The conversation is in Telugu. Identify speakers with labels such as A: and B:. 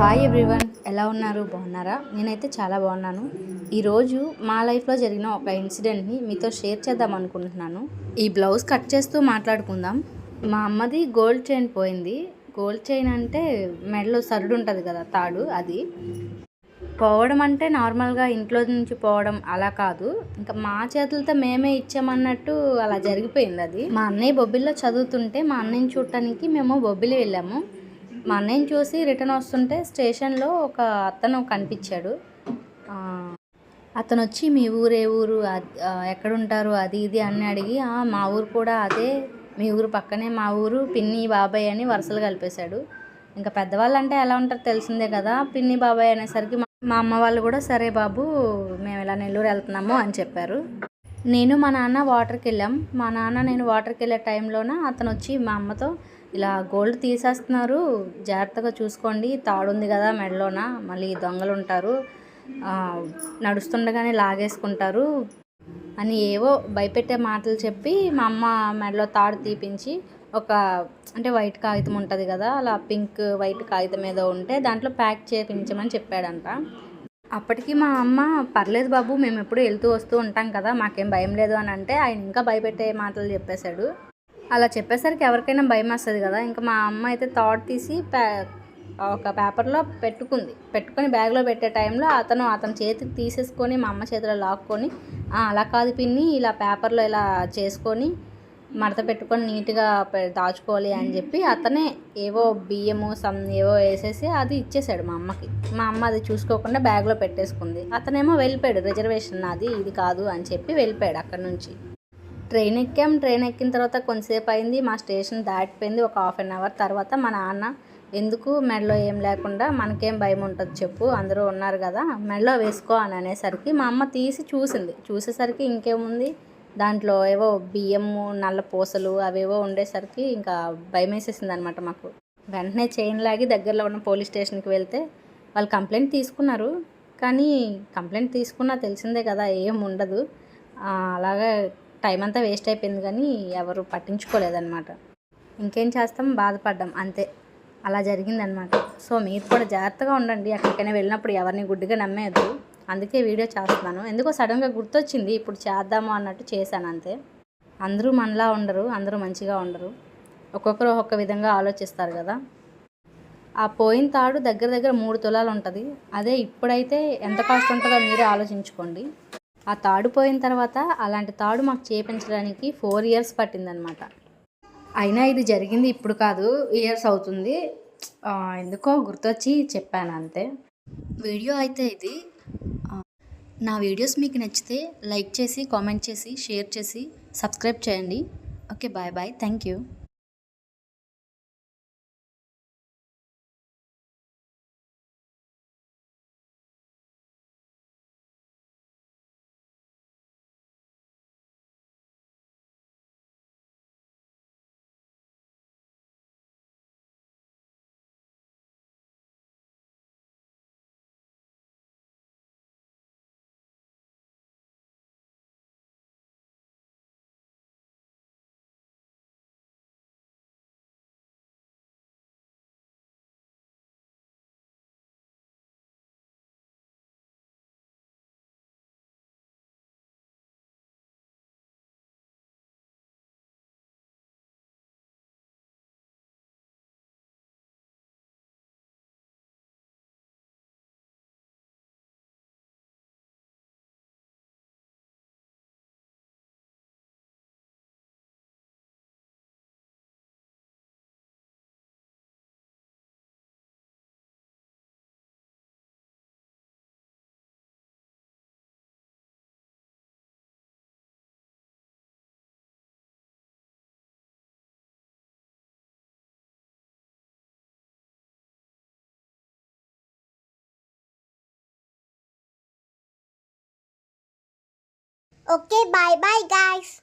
A: హాయ్ ఎవ్రీవన్ ఎలా ఉన్నారు? బాగున్నారా? నేనైతే చాలా బాగున్నాను. ఈరోజు మా లైఫ్లో జరిగిన ఒక ఇన్సిడెంట్ని మీతో షేర్ చేద్దాం అనుకుంటున్నాను. ఈ బ్లౌజ్ కట్ చేస్తూ మాట్లాడుకుందాం. మా అమ్మది గోల్డ్ చైన్ పోయింది. గోల్డ్ చైన్ అంటే మెడలో సరుడు ఉంటుంది కదా తాడు అది. పోవడం అంటే నార్మల్గా ఇంట్లో నుంచి పోవడం అలా కాదు. ఇంకా మా చేతులతో మేమే ఇచ్చామన్నట్టు అలా జరిగిపోయింది అది. మా అన్నయ్య బొబ్బిల్లో చదువుతుంటే మా అన్నయ్యని చూడటానికి మేము బొబ్బిలి వెళ్ళాము. మా అన్నయ్యని చూసి రిటర్న్ వస్తుంటే స్టేషన్లో ఒక అతను కనిపించాడు. అతను వచ్చి మీ ఊరు ఏ ఊరు? ఎక్కడుంటారు? అది ఇది అని అడిగి "ఆ, మా ఊరు కూడా అదే. మీ ఊరు పక్కనే మా ఊరు పిన్ని బాబాయ్ అని వరుసలు కలిపేశాడు. ఇంకా పెద్దవాళ్ళు అంటే ఎలా ఉంటారో తెలిసిందే కదా. పిన్ని బాబాయ్ అనేసరికి మా అమ్మ వాళ్ళు కూడా సరే బాబు మేము ఇలా నెల్లూరు వెళ్తున్నాము అని చెప్పారు. నేను మా నాన్న వాటర్కి వెళ్ళాం. మా నాన్న నేను వాటర్కి వెళ్ళే టైంలోన అతను వచ్చి మా అమ్మతో ఇలా గోల్డ్ తీసేస్తున్నారు. జాగ్రత్తగా చూసుకోండి. తాడుంది కదా మెడలోన. మళ్ళీ దొంగలు ఉంటారు నడుస్తుండగానే లాగేసుకుంటారు అని ఏవో భయపెట్టే మాటలు చెప్పి మా అమ్మ మెడలో తాడు తీపించి ఒక అంటే వైట్ కాగితం ఉంటుంది కదా అలా పింక్ వైట్ కాగితం ఏదో ఉంటే దాంట్లో ప్యాక్ చేయించమని చెప్పాడంట. అప్పటికి మా అమ్మ పర్లేదు బాబు మేము ఎప్పుడు వెళ్తూ వస్తూ ఉంటాం కదా మాకేం భయం లేదు అని అంటే ఆయన ఇంకా భయపెట్టే మాటలు చెప్పేశాడు. అలా చెప్పేసరికి ఎవరికైనా భయం వస్తుంది కదా. ఇంకా మా అమ్మ అయితే థాట్ తీసి ప్యా ఒక పేపర్లో పెట్టుకుంది. పెట్టుకొని బ్యాగ్లో పెట్టే టైంలో అతను అతని చేతికి తీసేసుకొని మా అమ్మ చేతిలో లాక్కొని అలా కాదు పిన్ని ఇలా పేపర్లో ఇలా చేసుకొని మడత పెట్టుకొని నీట్గా దాచుకోవాలి అని చెప్పి అతనే ఏవో బియ్యము సమ్ ఏవో వేసేసి అది ఇచ్చేసాడు మా అమ్మకి. మా అమ్మ అది చూసుకోకుండా బ్యాగ్లో పెట్టేసుకుంది. అతనేమో వెళ్ళిపోయాడు రిజర్వేషన్ నాది ఇది కాదు అని చెప్పి వెళ్ళిపోయాడు అక్కడ నుంచి. ట్రైన్ ఎక్కాం. ట్రైన్ ఎక్కిన తర్వాత కొంతసేపు అయింది. మా స్టేషన్ దాటిపోయింది. ఒక హాఫ్ అన్ అవర్ తర్వాత మా నాన్న ఎందుకు మెడలో ఏం లేకుండా మనకేం భయం ఉంటుంది చెప్పు అందరూ ఉన్నారు కదా మెడలో వేసుకో అని అనేసరికి మా అమ్మ తీసి చూసింది. చూసేసరికి ఇంకేముంది? దాంట్లో ఏవో బియ్యము నల్ల పూసలు అవేవో ఉండేసరికి ఇంకా భయం వేసేసింది అనమాట మాకు. వెంటనే చైన్ లాగి దగ్గరలో ఉన్న పోలీస్ స్టేషన్కి వెళ్తే వాళ్ళు కంప్లైంట్ తీసుకున్నారు. కానీ కంప్లైంట్ తీసుకున్నా తెలిసిందే కదా ఏం ఉండదు. అలాగే టైం అంతా వేస్ట్ అయిపోయింది కానీ ఎవరు పట్టించుకోలేదన్నమాట. ఇంకేం చేస్తాం? బాధపడ్డాం. అంతే. అలా జరిగిందనమాట సో మీరు కూడా జాగ్రత్తగా ఉండండి. ఎక్కడికైనా వెళ్ళినప్పుడు ఎవరిని గుడ్డిగా నమ్మేయద్దు. అందుకే వీడియో చేస్తున్నాను. ఎందుకో సడన్గా గుర్తొచ్చింది. ఇప్పుడు చేద్దాము అన్నట్టు చేశాను అంతే. అందరూ మనలా ఉండరు. అందరూ మంచిగా ఉండరు. ఒక్కొక్కరు ఒక్కొక్క విధంగా ఆలోచిస్తారు కదా. ఆ పోయిన తాడు దగ్గర దగ్గర మూడు తులాలు ఉంటుంది. అదే ఇప్పుడైతే ఎంత కాస్ట్ ఉంటుందో మీరే ఆలోచించుకోండి. ఆ తాడు పోయిన తర్వాత అలాంటి తాడు మాకు చేపించడానికి ఫోర్ ఇయర్స్ పట్టిందనమాట. అయినా ఇది జరిగింది ఇప్పుడు కాదు ఇయర్స్ అవుతుంది. ఎందుకో గుర్తొచ్చి చెప్పాను అంతే. వీడియో అయితే ఇది. నా వీడియోస్ మీకు నచ్చితే లైక్ చేసి కామెంట్ చేసి షేర్ చేసి సబ్స్క్రైబ్ చేయండి. Okay bye bye. Thank you.
B: Okay, bye bye, guys.